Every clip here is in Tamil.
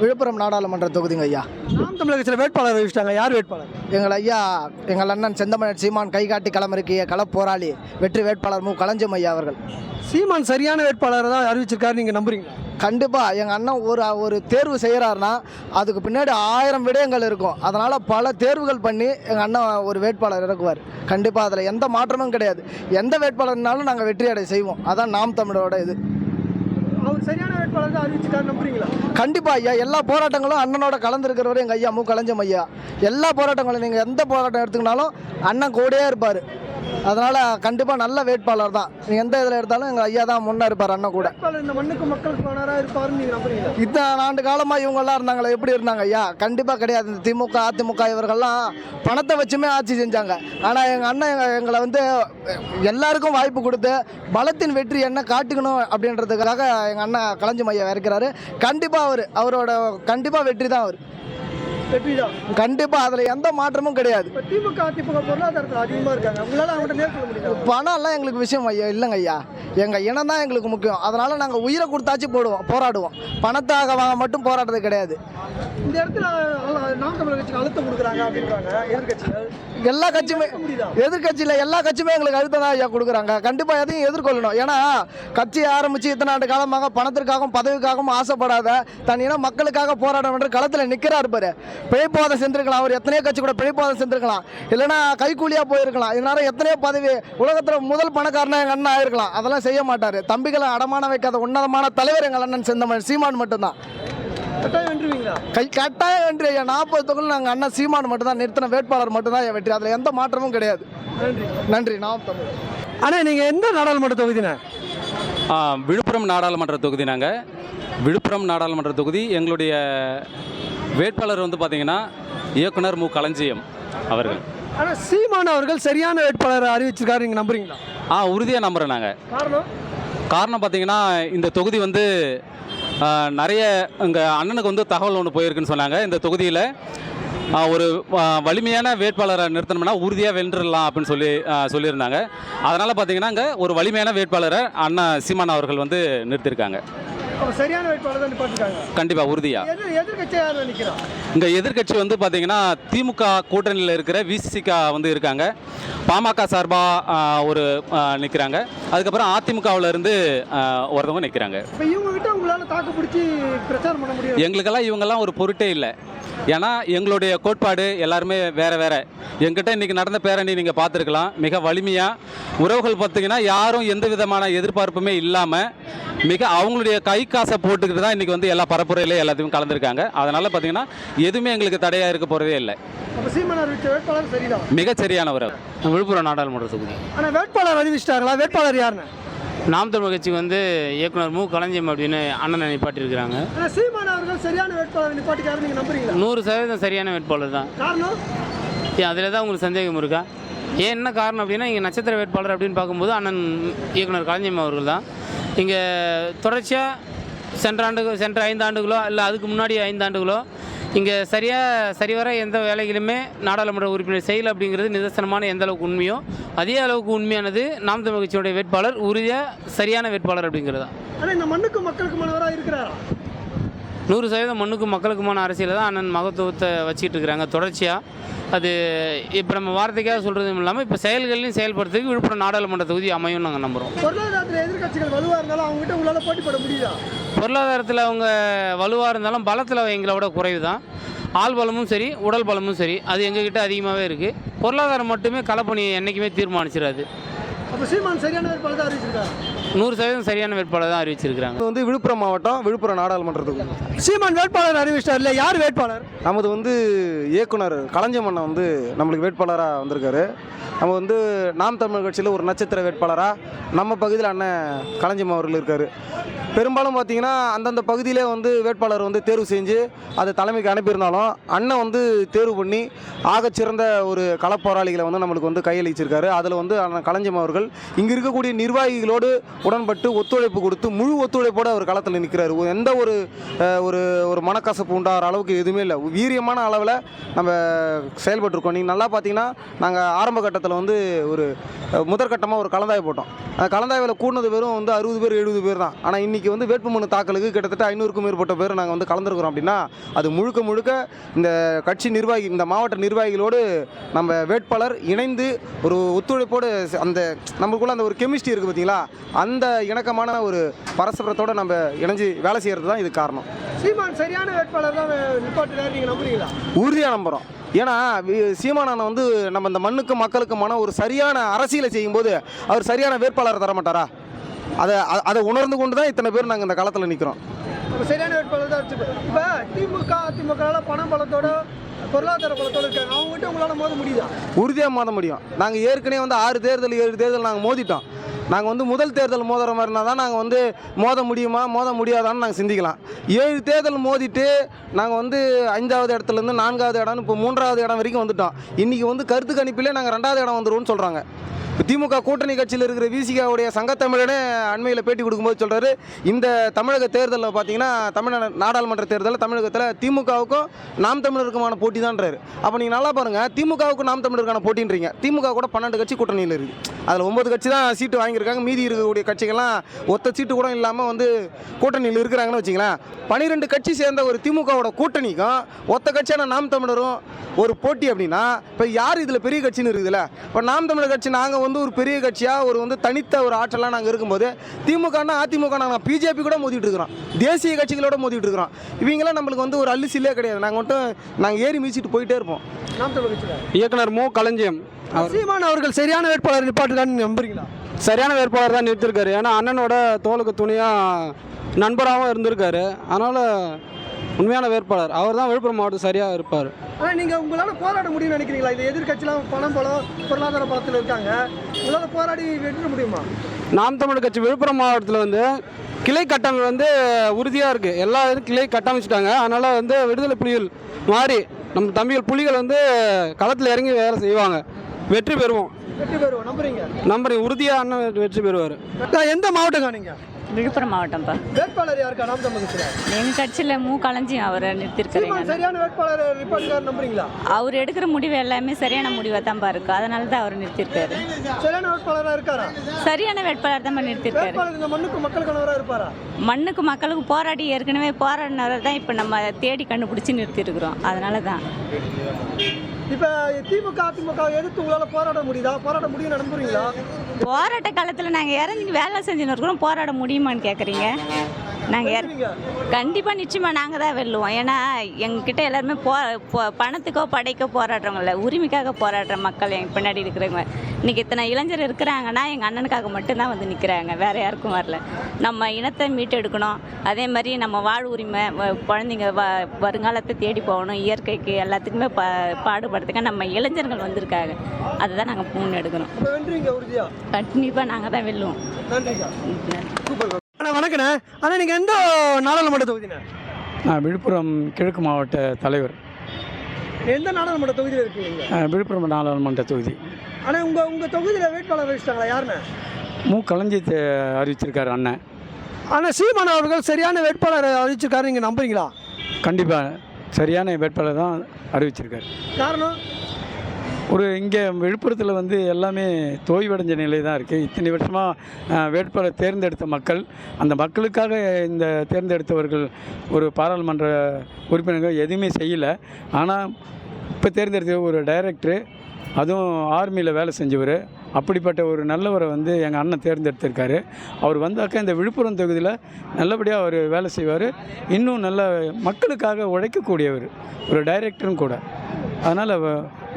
விழுப்புரம் நாடாளுமன்ற தொகுதிங்க ஐயா. நாம் தமிழக வேட்பாளர் அறிவிச்சிட்டாங்க. யார் வேட்பாளர்? எங்கள் ஐயா எங்கள் அண்ணன் செந்தமன் சீமான் கைகாட்டி களமிறக்கிய களப்போராளி வெற்றி வேட்பாளர் மு. களஞ்சியம் ஐயா அவர்கள். சீமான் சரியான வேட்பாளரை தான் அறிவிச்சிருக்காரு. நீங்கள் நம்புறீங்களா? கண்டிப்பாக எங்கள் அண்ணன் ஒரு ஒரு தேர்வு செய்கிறாருன்னா அதுக்கு பின்னாடி ஆயிரம் விடயங்கள் இருக்கும். அதனால் பல தேர்வுகள் பண்ணி எங்கள் அண்ணன் ஒரு வேட்பாளர் இறக்குவார். கண்டிப்பாக அதில் எந்த மாற்றமும் கிடையாது. எந்த வேட்பாளர்னாலும் நாங்கள் வெற்றி அடை செய்வோம். அதான் நாம் தமிழரோட இது. சரியான வேட்பாளர் தான் அறிவிச்சிருக்காரு நம்புறீங்களா? கண்டிப்பாக ஐயா. எல்லா போராட்டங்களும் அண்ணனோட கலந்துருக்கிறவர் எங்கள் ஐயா மு. கலைஞ்சம் ஐயா. எல்லா போராட்டங்களும் நீங்கள் எந்த போராட்டம் எடுத்துக்கினாலும் அண்ணன் கூடயே இருப்பார். அதனால் கண்டிப்பாக நல்ல வேட்பாளர் தான். எந்த இதில் எடுத்தாலும் எங்கள் ஐயா தான் முன்னே இருப்பார் அண்ணன் கூட. இந்த மண்ணுக்கு மக்களுக்கு நீங்கள் நம்புறீங்களா? இத்தனை ஆண்டு காலமாக இவங்கெல்லாம் இருந்தாங்களே எப்படி இருந்தாங்க ஐயா? கண்டிப்பாக கிடையாது. இந்த திமுக அதிமுக இவர்கள்லாம் பணத்தை வச்சுமே ஆட்சி செஞ்சாங்க. ஆனால் எங்கள் அண்ணன் எங்க- எங்களை வந்து எல்லாருக்கும் வாய்ப்பு கொடுத்து பலத்தின் வெற்றி என்ன காட்டுக்கணும் அப்படின்றதுக்காக எங்கள் அண்ணன் களஞ்சி மையம் இறக்கிறாரு. கண்டிப்பாக அவர் அவரோட கண்டிப்பாக வெற்றி தான் அவர். வெற்றி தான் கண்டிப்பாக அதில் எந்த மாற்றமும் கிடையாது. திமுக அதிமுக பொருளாதாரத்தில் அதிகமாக இருக்காங்க. உங்களால் அவங்கள்ட்ட நேர்கொள்ள முடியல பணம்லாம் எங்களுக்கு விஷயம் ஐயா. இல்லைங்க ஐயா. எங்கள் இனம் தான் எங்களுக்கு முக்கியம். அதனால் நாங்கள் உயிரை கொடுத்தாச்சு போடுவோம் போராடுவோம். பணத்தாக வாங்க மட்டும் போராடுறது கிடையாது. இந்த இடத்துல நாம் தமிழக கட்சிக்கு அழுத்தம் கொடுக்குறாங்க அப்படின்றாங்க எதிர்கட்சிகள் எல்லா கட்சியுமே எதிர்கட்சியில் எல்லா கட்சியுமே எங்களுக்கு அழுத்தம் தான் ஐயா கொடுக்குறாங்க. கண்டிப்பாக எதையும் எதிர்கொள்ளணும். ஏன்னா கட்சி ஆரம்பித்து இத்தனை ஆண்டு காலமாக பணத்திற்காகவும் பதவிக்காகவும் ஆசைப்படாத தன் இன மக்களுக்காக என்று களத்தில் நிற்கிறார் பாரு. பிழைப்பாதம் சென்றிருக்கலாம் அவர் எத்தனையோ கட்சி கூட பிழைப்பாதம் சென்றிருக்கலாம் இல்லைன்னா கைக்கூலியாக போயிருக்கலாம். இதனால எத்தனையோ பதவி உலகத்தில் முதல் பணக்காரனா எங்கள் அண்ணன் ஆயிருக்கலாம். அதெல்லாம் செய்ய மாட்டார். தம்பிகளை அடமான வைக்காத உன்னதமான தலைவர் எங்கள் அண்ணன் செந்தமன் சீமான் மட்டும்தான். கை கட்டாயம் வெற்றி ஐயா. நாற்பது தொகுதியில் நாங்கள் அண்ணன் சீமான் மட்டும்தான் நிறுத்தின வேட்பாளர் மட்டும்தான் என் வெற்றி. அதில் எந்த மாற்றமும் கிடையாது. நன்றி. நன்றி. நாம் தமிழ் அண்ணா நீங்கள் எந்த நாடாளுமன்ற தொகுதிண்ணே? ஆ, விழுப்புரம் நாடாளுமன்ற தொகுதி நாங்கள் விழுப்புரம் நாடாளுமன்ற தொகுதி எங்களுடைய வேட்பாளர் வந்து பார்த்தீங்கன்னா இயக்குனர் மு. களஞ்சியம் அவர்கள். ஆனால் சீமான் அவர்கள் சரியான வேட்பாளரை அறிவிச்சிருக்காரு நீங்கள் நம்புறீங்களா? ஆ உறுதியாக நம்புகிறேன் நாங்கள் காரணம்? காரணம் பார்த்தீங்கன்னா இந்த தொகுதி வந்து நிறைய எங்கள் அண்ணனுக்கு வந்து தகவல் ஒன்று போயிருக்குன்னு சொன்னாங்க. இந்த தொகுதியில் ஒரு வலிமையான வேட்பாளரை நிறுத்தணும்னா உறுதியாக வென்றுடலாம் அப்படின்னு சொல்லி சொல்லியிருந்தாங்க. அதனால் பார்த்தீங்கன்னா இங்கே ஒரு வலிமையான வேட்பாளரை அண்ணா சீமான் அவர்கள் வந்து நிறுத்தியிருக்காங்க. சரியான வேட்பாளர் தான் நிப்பாட்டிருக்காங்க கண்டிப்பாக உறுதியாக எதிர் எதிர்கட்சி யார் நிற்கிறான் இங்கே எதிர்க்கட்சி வந்து பார்த்தீங்கன்னா திமுக கூட்டணியில் இருக்கிற விசிகா வந்து இருக்காங்க. பாமக சார்பாக ஒரு நிற்கிறாங்க அதுக்கப்புறம் அதிமுகவில் இருந்து ஒருத்தவங்க நிற்கிறாங்க இப்போ இவங்க கிட்ட உங்களால் தாக்கு பிடிச்சி பிரச்சாரம் பண்ண முடியும் எங்களுக்கெல்லாம் இவங்கெல்லாம் ஒரு பொருட்டே இல்லை. ஏன்னா எங்களுடைய கோட்பாடு எல்லாருமே வேற வேற. எங்கிட்ட இன்னைக்கு நடந்த பேரணி நீங்கள் பார்த்துருக்கலாம். மிக வலிமையாக உறவுகள் பார்த்தீங்கன்னா யாரும் எந்த விதமான எதிர்பார்ப்புமே இல்லாமல் மிக அவங்களுடைய கை காசை போட்டுக்கிட்டு தான் இன்றைக்கி வந்து எல்லா பரப்புரையில எல்லாத்தையும் கலந்துருக்காங்க. அதனால் பார்த்தீங்கன்னா எதுவுமே எங்களுக்கு தடையாக இருக்க போகிறதே இல்லை. சரிதான்? மிகச்சரியானவர் விழுப்புரம் நாடாளுமன்ற தொகுதி. ஆனால் வேட்பாளர் அறிவிச்சிட்டாங்களா வேட்பாளர் யாருன்னு? நாம் தமிழ் கட்சி வந்து இயக்குனர் மு. களஞ்சியம் அப்படின்னு அண்ணனை அவர்கள் சரியான வேட்பாளர் நிப்பாட்டிக்காரு நீங்கள் நம்புறீங்களா? நூறு சதவீதம் சரியான வேட்பாளர் தான். காரணம்? அதில் தான் உங்களுக்கு சந்தேகம் இருக்கா? ஏன் என்ன காரணம் அப்படின்னா இங்கே நட்சத்திர வேட்பாளர் அப்படின்னு பார்க்கும்போது அண்ணன் இயக்குனர் களஞ்சியம் அவர்கள் தான். இங்கே தொடர்ச்சியாக சென்ற ஆண்டு சென்ற ஐந்து ஆண்டுகளோ இல்லை அதுக்கு முன்னாடி ஐந்து ஆண்டுகளோ இங்கே சரியாக சரிவர எந்த வேலைகளுமே நாடாளுமன்ற உறுப்பினர் செய்யலை அப்படிங்கிறது நிதர்சனமான எந்த அளவுக்கு உண்மையோ அதே அளவுக்கு உண்மையானது நாம் தமிழ் கட்சியுடைய வேட்பாளர் உறுதியாக சரியான வேட்பாளர் அப்படிங்கிறது தான். ஆனால் இந்த மண்ணுக்கு மக்களுக்கு மனவராக இருக்கிறாரா? நூறு சதவீதம் மண்ணுக்கும் மக்களுக்குமான அரசியலை தான் அண்ணன் மகத்துவத்தை வச்சுக்கிட்டு இருக்கிறாங்க தொடர்ச்சியாக அது இப்போ நம்ம வார்த்தைக்காக சொல்கிறதும் இல்லாமல் இப்போ செயல்களையும் செயல்படுறதுக்கு விழுப்புரம் நாடாளுமன்ற தொகுதி அமையும் நாங்கள் நம்புகிறோம் பொருளாதாரத்தில் எதிர்கட்சிகள் வலுவாக இருந்தாலும் அவங்க கிட்ட உங்களால் போட்டி போட முடியுதா? பொருளாதாரத்தில் அவங்க வலுவாக இருந்தாலும் பலத்தில் எங்களோட குறைவு தான் ஆள் பலமும் சரி உடல் பலமும் சரி. அது எங்ககிட்ட அதிகமாகவே இருக்குது பொருளாதாரம் மட்டுமே களப்பணியை என்றைக்குமே தீர்மானிச்சிடாது. அப்போ சீமான் சரியான வேட்பாளர் தான் அறிவிச்சிருக்காரு. நூறு சதவீதம் சரியான வேட்பாளர் தான் அறிவிச்சிருக்கிறாங்க இது வந்து விழுப்புரம் மாவட்டம் விழுப்புரம் நாடாளுமன்ற தொகுதி சீமான் வேட்பாளர் அறிவிச்சிட்டார் இல்லை யார் வேட்பாளர்? நமது வந்து இயக்குனர் களஞ்சியம் அண்ணன் வந்து நம்மளுக்கு வேட்பாளராக வந்திருக்காரு. நம்ம வந்து நாம் தமிழ் கட்சியில் ஒரு நட்சத்திர வேட்பாளராக நம்ம பகுதியில் அண்ணன் களஞ்சியம் அவர்கள் இருக்கார். பெரும்பாலும் பார்த்தீங்கன்னா அந்தந்த பகுதியிலே வந்து வேட்பாளர் வந்து தேர்வு செஞ்சு அதை தலைமைக்கு அனுப்பியிருந்தாலும் அண்ணன் வந்து தேர்வு பண்ணி ஆகச்சிறந்த ஒரு களப்போராளிகளை வந்து நம்மளுக்கு வந்து கையளிச்சிருக்காரு. அதில் வந்து அண்ணன் களஞ்சியம் அவர்கள் இங்கே இருக்கக்கூடிய நிர்வாகிகளோடு உடன்பட்டு ஒத்துழைப்பு கொடுத்து முழு ஒத்துழைப்போடு அவர் களத்தில் நிற்கிறார் எந்த ஒரு ஒரு ஒரு மனக்கசப்பு உண்டாகிற அளவுக்கு எதுவுமே இல்லை. வீரியமான அளவில் நம்ம செயல்பட்டுருக்கோம். நீங்கள் நல்லா பார்த்தீங்கன்னா நாங்கள் ஆரம்ப கட்டத்தில் வந்து ஒரு முதற்கட்டமாக ஒரு கலந்தாய் போட்டோம். அந்த கலந்தாய்வில் கூடினது வெறும் வந்து அறுபது பேர் எழுபது பேர் தான். ஆனால் இன்றைக்கி வந்து வேட்புமனு தாக்கலுக்கு கிட்டத்தட்ட ஐநூறுக்கும் மேற்பட்ட பேர் நாங்கள் வந்து கலந்துருக்கிறோம் அப்படின்னா அது முழுக்க முழுக்க இந்த கட்சி நிர்வாகி இந்த மாவட்ட நிர்வாகிகளோடு நம்ம வேட்பாளர் இணைந்து ஒரு ஒத்துழைப்போடு அந்த நம்மளுக்குள்ள அந்த ஒரு கெமிஸ்ட்ரி இருக்குது பார்த்தீங்களா அந்த இணக்கமான ஒரு பரஸ்பரத்தோடு நம்ம இணைஞ்சு வேலை செய்கிறது தான் இது காரணம். சீமான் சரியான வேட்பாளர் தான் நிப்பாட்டுறாரு நீங்க நம்புறீங்களா? உறுதியாக நம்புகிறோம் ஏன்னா சீமானண்ணன் வந்து நம்ம இந்த மண்ணுக்கும் மக்களுக்குமான ஒரு சரியான அரசியலை செய்யும்போது அவர் சரியான வேட்பாளரை தர மாட்டாரா அதை அதை உணர்ந்து கொண்டு தான் இத்தனை பேர் நாங்கள் இந்த களத்தில் நிற்கிறோம் சரியான வேட்பாளர் தான் இப்ப திமுக அதிமுக பண பலத்தோட பொருளாதார பலத்தோட இருக்காங்க. அவங்க கிட்ட மோத முடியுதா? உறுதியாக மோத முடியும். நாங்கள் ஏற்கனவே வந்து ஆறு தேர்தல் ஏழு தேர்தல் நாங்கள் மோதிட்டோம். நாங்கள் வந்து முதல் தேர்தல் மோதுற மாதிரி இருந்தால் தான் நாங்கள் வந்து மோத முடியுமா மோத முடியாதான்னு நாங்கள் சிந்திக்கலாம். ஏழு தேர்தல் மோதிட்டு நாங்கள் வந்து அஞ்சாவது இடத்துலேருந்து நான்காவது இடம்னு இப்போ மூன்றாவது இடம் வரைக்கும் வந்துட்டோம். இன்றைக்கி வந்து கருத்து கணிப்பிலே நாங்கள் ரெண்டாவது இடம் வந்துருவோம்னு சொல்கிறாங்க திமுக கூட்டணி கட்சியில் இருக்கிற விசிகாவுடைய சங்கத்தமிழனே அண்மையில் பேட்டி கொடுக்கும்போது சொல்கிறாரு இந்த தமிழக தேர்தலில் பார்த்தீங்கன்னா தமிழக நாடாளுமன்ற தேர்தலில் தமிழகத்தில் திமுகவுக்கும் நாம் தமிழருக்குமான போட்டி தான்றாரு அப்போ நீங்கள் நல்லா பாருங்கள் திமுகவுக்கும் நாம் தமிழருக்கான போட்டின்றீங்க. திமுக கூட பன்னெண்டு கட்சி கூட்டணியில் இருக்குது அதில் ஒன்பது கட்சி தான் சீட்டு வாங்கியிருக்காங்க. மீதி இருக்கக்கூடிய கட்சிகள்லாம் ஒத்த சீட்டு கூட இல்லாமல் வந்து கூட்டணியில் இருக்கிறாங்கன்னு வச்சிங்களேன் பன்னிரெண்டு கட்சி சேர்ந்த ஒரு திமுகவோட கூட்டணிக்கும் ஒத்த கட்சியான நாம் தமிழரும் ஒரு போட்டி அப்படின்னா இப்போ யார் இதில் பெரிய கட்சின்னு இருக்குதுல்ல? இப்போ நாம் தமிழர் கட்சி நாங்கள் வந்து ஒரு பெரிய கட்சியாக ஒரு வந்து தனித்த ஒரு ஆற்றலாக நாங்கள் இருக்கும்போது திமுகனா அதிமுக நாங்கள் பிஜேபி கூட மோதிட்டு இருக்கிறோம். தேசிய கட்சிகளோட மோதிட்டு இருக்கிறோம். இவங்களாம் நம்மளுக்கு வந்து ஒரு அள்ளிசிலே கிடையாது. நாங்கள் மட்டும் நாங்கள் ஏறி மீச்சிட்டு போயிட்டே இருப்போம். இயக்குனர் மு. களஞ்சியம். சீமான் அவர்கள் சரியான வேட்பாளர் நிப்பாட்டுறான்னு நீங்க நம்புறீங்களா? சரியான வேட்பாளர் தான் நிறுத்திருக்காரு. ஏன்னா அண்ணனோட தோளுக்கு துணியாக நண்பராகவும் இருந்திருக்காரு. அதனால் உண்மையான வேட்பாளர். அவர் தான் விழுப்புரம் மாவட்டம் சரியாக இருப்பார். ஆனா நீங்க உங்களால போராட முடியும்னு நினைக்கிறீங்களா? இந்த எதிர்கட்சிலாம் பணம் பலம் பொருளாதார பலத்தில் இருக்காங்க. உங்களால போராடி வென்ற முடியுமா? நாம் தமிழர் கட்சி விழுப்புரம் மாவட்டத்தில் வந்து கிளை கட்டமைப்பு வந்து உறுதியாக இருக்குது எல்லா இதுவும் கிளை கட்டமைச்சிட்டாங்க. அதனால் வந்து விடுதலை புலிகள் மாறி நம்ம தம்பிகள் புலிகள் வந்து களத்தில் இறங்கி வேலை செய்வாங்க. வெற்றி பெறுவோம். வெற்றி பெறுவோம். நம்புறீங்க? நம்பர் உறுதியாக அண்ணன் வெற்றி பெறுவார். எந்த மாவட்டம் காணீங்க விழுப்புரம் மாவட்டம்ப்பா. வேட்பாளர் யாருக்கா? நாம் தமிழ் எங்கள் கட்சியில் மு. களஞ்சியம் அவரை சீமான் நிறுத்திருக்கிறீங்க சரியான வேட்பாளர் நம்புறீங்களா? அவர் எடுக்கிற முடிவு எல்லாமே சரியான முடிவாக தான்ப்பா இருக்கு. அதனால தான் அவர் நிறுத்திருக்காரு. சரியான வேட்பாளரா இருக்காரா? சரியான வேட்பாளர் தான் நிறுத்திருக்காரு. இந்த மண்ணுக்கு மக்களுக்கானவரா இருப்பாரா? மண்ணுக்கு மக்களுக்கு போராடி ஏற்கனவே போராடினவரை தான் இப்போ நம்ம தேடி கண்டுபிடிச்சி நிறுத்திருக்கிறோம். அதனால தான். இப்போ திமுக அதிமுக எதிர்த்து உங்களால் போராட முடியுதா? போராட முடியும் நடந்துறீங்களா போராட்ட காலத்தில் நாங்கள் இறங்கி வேலை செஞ்சுன்னு இருக்கிறோம் போராட முடியுமான்னு கேட்குறீங்க நாங்கள் நீங்க கண்டிப்பாக நிச்சயமாக நாங்கள் தான் வெல்லுவோம். ஏன்னா எங்ககிட்ட எல்லாருமே போ பணத்துக்கோ படைக்கோ போராடுறவங்க இல்லை. உரிமைக்காக போராடுற மக்கள் எங்க பின்னாடி இருக்கிறவங்க. இன்றைக்கி இத்தனை இளைஞர் இருக்கிறாங்கன்னா எங்கள் அண்ணனுக்காக மட்டும்தான் வந்து நிற்கிறாங்க வேறு யாருக்கும் வரல. நம்ம இனத்தை மீட்டெடுக்கணும். அதே மாதிரி நம்ம வாழ் உரிமை குழந்தைங்க வ வருங்காலத்தை தேடி போகணும். இயற்கைக்கு எல்லாத்துக்குமே பா பாடுபடுறதுக்கு நம்ம இளைஞர்கள் வந்திருக்காங்க. அதை தான் நாங்கள் முன்னெடுக்கணும் கண்டிப்பாக நாங்கள் தான் வெல்லுவோம். அண்ணா வணக்கண்ணே. அண்ணா நீங்க எந்த நாடாளுமன்ற தொகுதிண்ணே? நான் விழுப்புரம் கிழக்கு மாவட்ட தலைவர். எந்த நாடாளுமன்ற தொகுதியில் இருக்கீங்க? அஹ், விழுப்புரம் நாடாளுமன்ற தொகுதி. ஆனா உங்க உங்க தொகுதியில வேட்பாளர் வச்சுட்டாங்களா யாருண்ணே? மு. களஞ்சியத்தை அறிவிச்சிருக்காரு அண்ணன் ஆனா சீமான் அவர்கள் சரியான வேட்பாளர் அறிவிச்சிருக்காரு நீங்க நம்புறீங்களா? கண்டிப்பாக சரியான வேட்பாளர் தான் அறிவிச்சிருக்காரு. காரணம்? ஒரு இங்கே விழுப்புரத்தில் வந்து எல்லாமே தோய்வடைஞ்ச நிலை தான் இருக்குது இத்தனை வருஷமாக வேட்பாளர் தேர்ந்தெடுத்த மக்கள் அந்த மக்களுக்காக இந்த தேர்ந்தெடுத்தவர்கள் ஒரு பாராளுமன்ற உறுப்பினர்கள் எதுவுமே செய்யலை. ஆனால் இப்போ தேர்ந்தெடுத்த ஒரு டைரக்டரு அதுவும் ஆர்மியில் வேலை செஞ்சவர் அப்படிப்பட்ட ஒரு நல்லவரை வந்து எங்கள் அண்ணன் தேர்ந்தெடுத்திருக்காரு. அவர் வந்தாக்க இந்த விழுப்புரம் தொகுதியில் நல்லபடியாக அவர் வேலை செய்வார். இன்னும் நல்ல மக்களுக்காக உழைக்கக்கூடியவர் ஒரு டைரக்டரும் கூட. அதனால்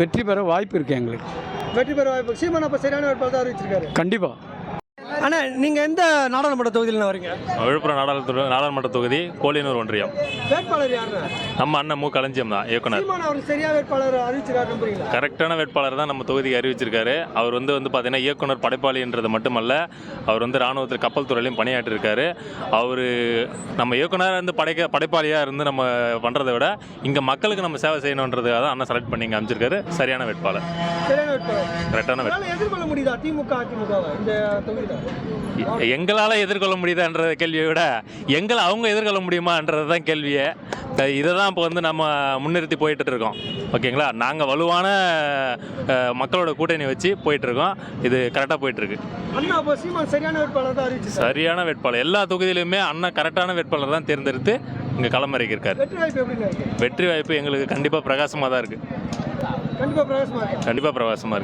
வெற்றி பெற வாய்ப்பு இருக்குது எங்களுக்கு. வெற்றி பெற வாய்ப்பு சீமான் அப்ப சரியான வேட்பாளர் தான் அறிவிச்சிருக்காரு. கண்டிப்பாக அண்ணா நீங்க எந்த நாடாளுமன்ற தொகுதியில் வரீங்க? விழுப்புரம் நாடாளுமன்ற நாடாளுமன்ற தொகுதி கோலியனூர் ஒன்றியம். வேட்பாளர் யாருண்ணே? நம்ம அண்ணன் மு. களஞ்சியம் தான் இயக்குனர். சரியா வேட்பாளர் அறிவிச்சிருக்காரு கரெக்டான வேட்பாளர் தான் நம்ம தொகுதிக்கு அறிவிச்சிருக்காரு. அவர் வந்து வந்து பார்த்தீங்கன்னா இயக்குனர் படைப்பாளின்றது மட்டுமல்ல அவர் வந்து ராணுவத்தில் கப்பல் துறையிலையும் பணியாற்றிருக்காரு. அவர் நம்ம இயக்குனர் வந்து படைக்க படைப்பாளியாக இருந்து நம்ம பண்ணுறதை விட இங்கே மக்களுக்கு நம்ம சேவை செய்யணுன்றதுக்காக தான் அண்ணன் செலக்ட் பண்ணி இங்கே அமைச்சிருக்காரு. சரியான வேட்பாளர். சரியான வேட்பாளர். கரெக்டான வேட்பாளர். எதிர்கொள்ள முடியுதா திமுக அதிமுக இந்த தொகுதியில்? எங்களால் எதிர்கொள்ள முடியுதான்ற கேள்வியை விட எங்களை அவங்க எதிர்கொள்ள முடியுமான்றது தான் கேள்வியே. இதை தான் இப்போ வந்து நம்ம முன்னிறுத்தி போயிட்டு இருக்கோம் ஓகேங்களா? நாங்கள் வலுவான மக்களோட கூட்டணி வச்சு போயிட்டு இருக்கோம் இது கரெக்டாக போயிட்டு இருக்கு அண்ணா அப்போ சீமான் சரியான வேட்பாளர் தான் அறிவிச்சு சரியான வேட்பாளர். எல்லா தொகுதியிலுமே அண்ணன் கரெக்டான வேட்பாளர் தான் தேர்ந்தெடுத்து இங்கே களமிறக்கி இருக்காரு வெற்றி வாய்ப்பு எங்களுக்கு கண்டிப்பாக பிரகாசமாக தான் இருக்குது கண்டிப்பாக பிரகாசமாக இருக்குது